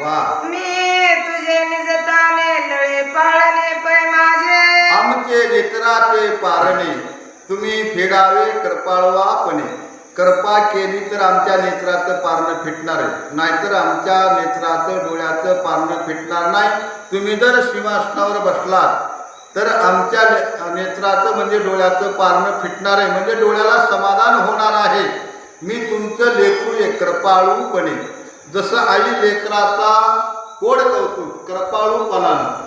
वा. मी तुझे निजताने लळे पाळणे पै माझे. आमचे नेत्राचे पारणे तुम्ही फेडावे कृपाळवापणे कृपा केली तर आमच्या नेत्राचं पारणं फिटणार आहे. नाहीतर आमच्या नेत्राचं डोळ्याचं पारणं फिटणार नाही. तुम्ही जर सिंहासनावर बसलात तर आमच्या नेत्राचं म्हणजे डोळ्याचं पारणं फिटणार आहे. म्हणजे डोळ्याला समाधान होणार आहे. मी तुमचं लेकरू आहे कृपाळूपणे. जसं आई लेकराचा कोड कौतुक कृपाळूपणानं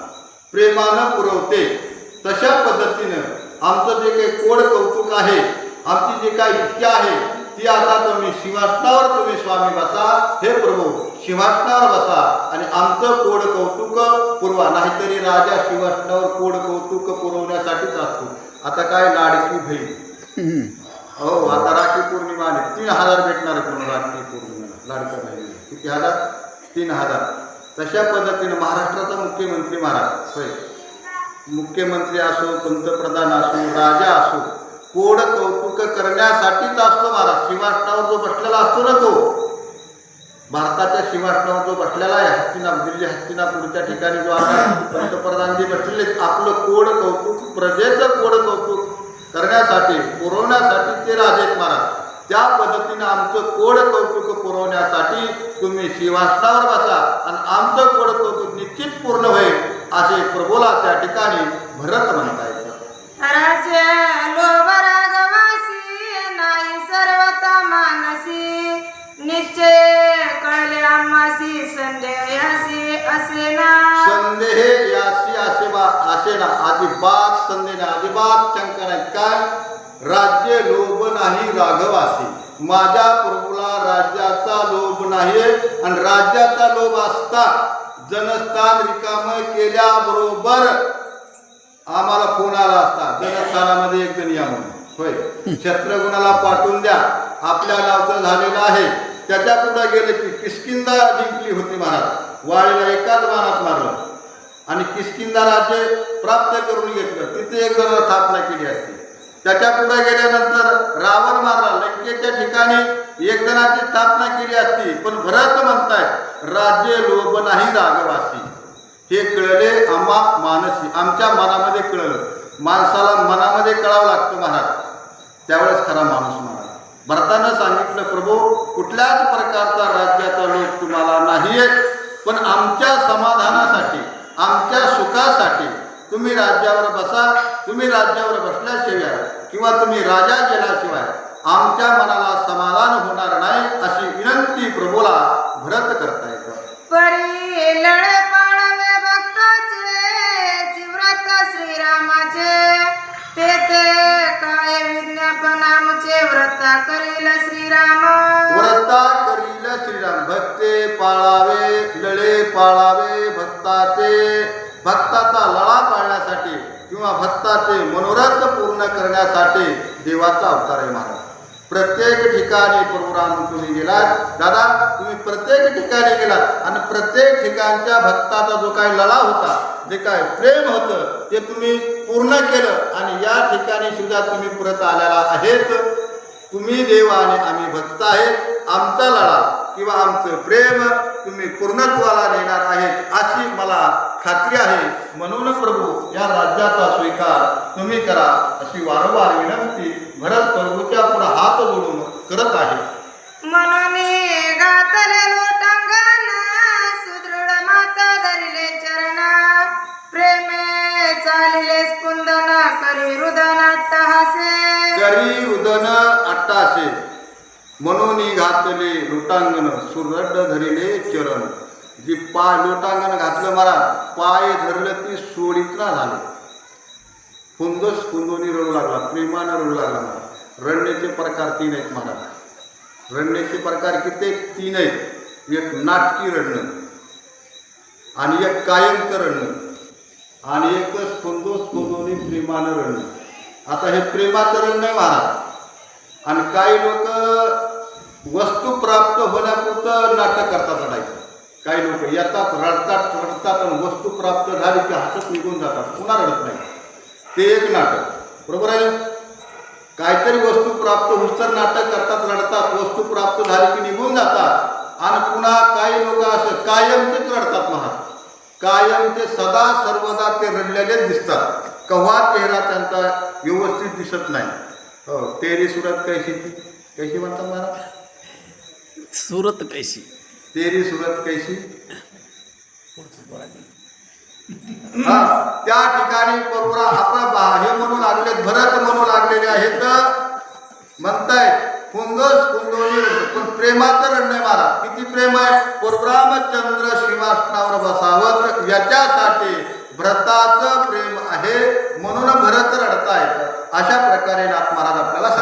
प्रेमानं पुरवते तशा पद्धतीनं आमचं जे काही कोड कौतुक आहे आमची जी काही इच्छा आहे ती आता तुम्ही सिंहासनावर तुम्ही स्वामी बसा हे प्रभू सिंहासनावर बसा आणि आमचं कोड कौतुक पुरवा. नाहीतरी राजा सिंहासनावर कोड कौतुक पुरवण्यासाठीच असतो. आता काय लाडकी बहीण. हो आता राखी पौर्णिमा आली. तीन हजार भेटणार आहे कोण राखी पौर्णिमेला. लाडकं याला तीन हजार. तशा पद्धतीनं महाराष्ट्राचा मुख्यमंत्री महाराज. होय. मुख्यमंत्री असो पंतप्रधान असो राजा असो कोड कौतुक करण्यासाठीच असतो महाराज. सिंहासनावर जो बसलेला असतो ना तो. भारताच्या सिंहासनावर जो बसलेला आहे हस्तिना दिल्ली हस्तिनापूरच्या ठिकाणी जो आहे पंतप्रधान जे बसलेले आपलं कोड कौतुक प्रजेचं कोड कौतुक करण्यासाठी पुरवण्यासाठी ते राजे आहेत महाराज. त्या पद्धतीनं आमचं कोड कौतुक पुरवण्यासाठी तुम्ही सिंहासनावर बसा आणि आमचं कोड कौतुक निश्चित पूर्ण होईल असे प्रभूला त्या ठिकाणी भरत म्हणता येतं. निश्चय कळले आम्हासी संदेयासी असे ना. संदेह यासी असे बा असे ना. अजिबात संदेह अजिबात शंका नाही. काय? राज्य लोभ नाही राघवासी. माझ्या प्रभूला राज्याचा लोभ नाही आणि राज्याचा लोभ असता जनस्थान रिकाम केल्याबरोबर आम्हाला फोन आला असता. जनस्थानामध्ये एक जण या म्हणून. होय. शस्त्रगुणाला पाठवून द्या. आपल्या नावचं झालेलं आहे. त्याच्या पुढे गेले की किस्किंदा जिंकली होती महाराज. वाळीला एकाच बाणात मारलं. आणि किस्किंदा राज्य प्राप्त करून घेतलं. तिथे एक जण स्थापना केली असती. त्याच्या पुढे गेल्यानंतर रावण मारला लंकेच्या ठिकाणी एक जणाची स्थापना केली असती. पण भरत म्हणताय राज्य लोभ नाही रागवासी. हे कळले आम्हा मानसी आमच्या मनामध्ये कळलं. माणसाला मनामध्ये कळावं लागतं महाराज. त्यावेळेस खरा माणूस महाराज भरतानं सांगितलं प्रभू कुठल्याच प्रकारचा राज्याचा लोभ तुम्हाला नाहीये पण आमच्या तुम्ही राज्यावर बसा तुम्ही राज्यावर बसल्याशिवाय किंवा तुम्ही राजा गेल्याशिवाय आमच्या मनाला समाधान होणार नाही अशी विनंती प्रभूला भरत करता येतं. श्रीरामाचे ते ते काय विज्ञापन आमचे व्रत करील श्रीराम? व्रता करील श्रीराम. भक्ते पाळावे लळे पाळावे भक्ताचे. पाळण्यासाठी किंवा भक्ताचे मनोरथ पूर्ण करण्यासाठी देवाचा अवतार आहे महाराज. प्रत्येक ठिकाणी प्रभुराम तुम्ही गेलात. दादा तुम्ही प्रत्येक ठिकाणी गेलात आणि प्रत्येक ठिकाणच्या भक्ताचा जो काही लढा होता जे काय प्रेम होतं ते तुम्ही पूर्ण केलं आणि या ठिकाणी सुद्धा तुम्ही परत आलेला आहेत. तुम्ही देव आणि आम्ही भक्त आहेत. आमचा लढा किंवा आमचं प्रेम तुम्ही पूर्णत्वाला नेणार आहेत अशी मला खात्री आहे. म्हणून प्रभू या राज्याचा स्वीकार तुम्ही करा अशी वारंवार विनंती भरत प्रभूच्या पुढे हात जोडून करत आहे. म्हणून गातले लोटांगण सुदृढ माता धरिले चरण प्रेमे चालिले स्पुंदन करी रुदन अट्टहासे करी रुदन म्हणून घातले लोटांगण सुरड धरिले चरण. जी पाय लोटांगण घातलं मला पाय धरलं ती सोडीत झालं. फुंदस फुंदोनी रडू लागला प्रेमानं रडू लागला मला. रडण्याचे प्रकार तीन आहेत मला. रडण्याचे प्रकार किती तीन आहेत. एक नाटकी रडणं. आणि एक कायमचं रडणं. आणि एकच फुंदोस फुंदोनी प्रेमानं रडणं. आता हे प्रेमाचं रडणं आहे महाराज. आणि काही लोक वस्तू प्राप्त होण्यापुरतं नाटक करतात लढायचं काही लोक येतात रडतात रडतात आणि वस्तू प्राप्त झाली की हसत निघून जातात. पुन्हा रडत नाही. ते एक नाटक. बरोबर आहे काहीतरी वस्तू प्राप्त हुस्तर नाटक करतात रडतात. वस्तू प्राप्त झाली की निघून जातात. आणि पुन्हा काही लोक असं कायम तेच रडतात महाग कायम ते सदा सर्वदा ते रडलेले दिसतात. कव्हा चेहरा त्यांचा व्यवस्थित दिसत नाही. हो तेरी सुरत कैशी ती कैशी म्हणतात महाराज? सुरत कैशी तेरी सुरत कैशी हा त्या ठिकाणी बरोबर आपला बा- हे म्हणू लागले भरत म्हणू लागलेले आहेत. म्हणतायत कुंदस कुंदोनी पण प्रेमाचं रण नाही महाराज किती प्रेम आहे? परशुरामचंद्र श्रीवासनावर बसावं. याच्यासाठी भरताचं प्रेम आहे. म्हणून भरत रडतायत. अशा प्रकारे नाथ महाराज आपल्याला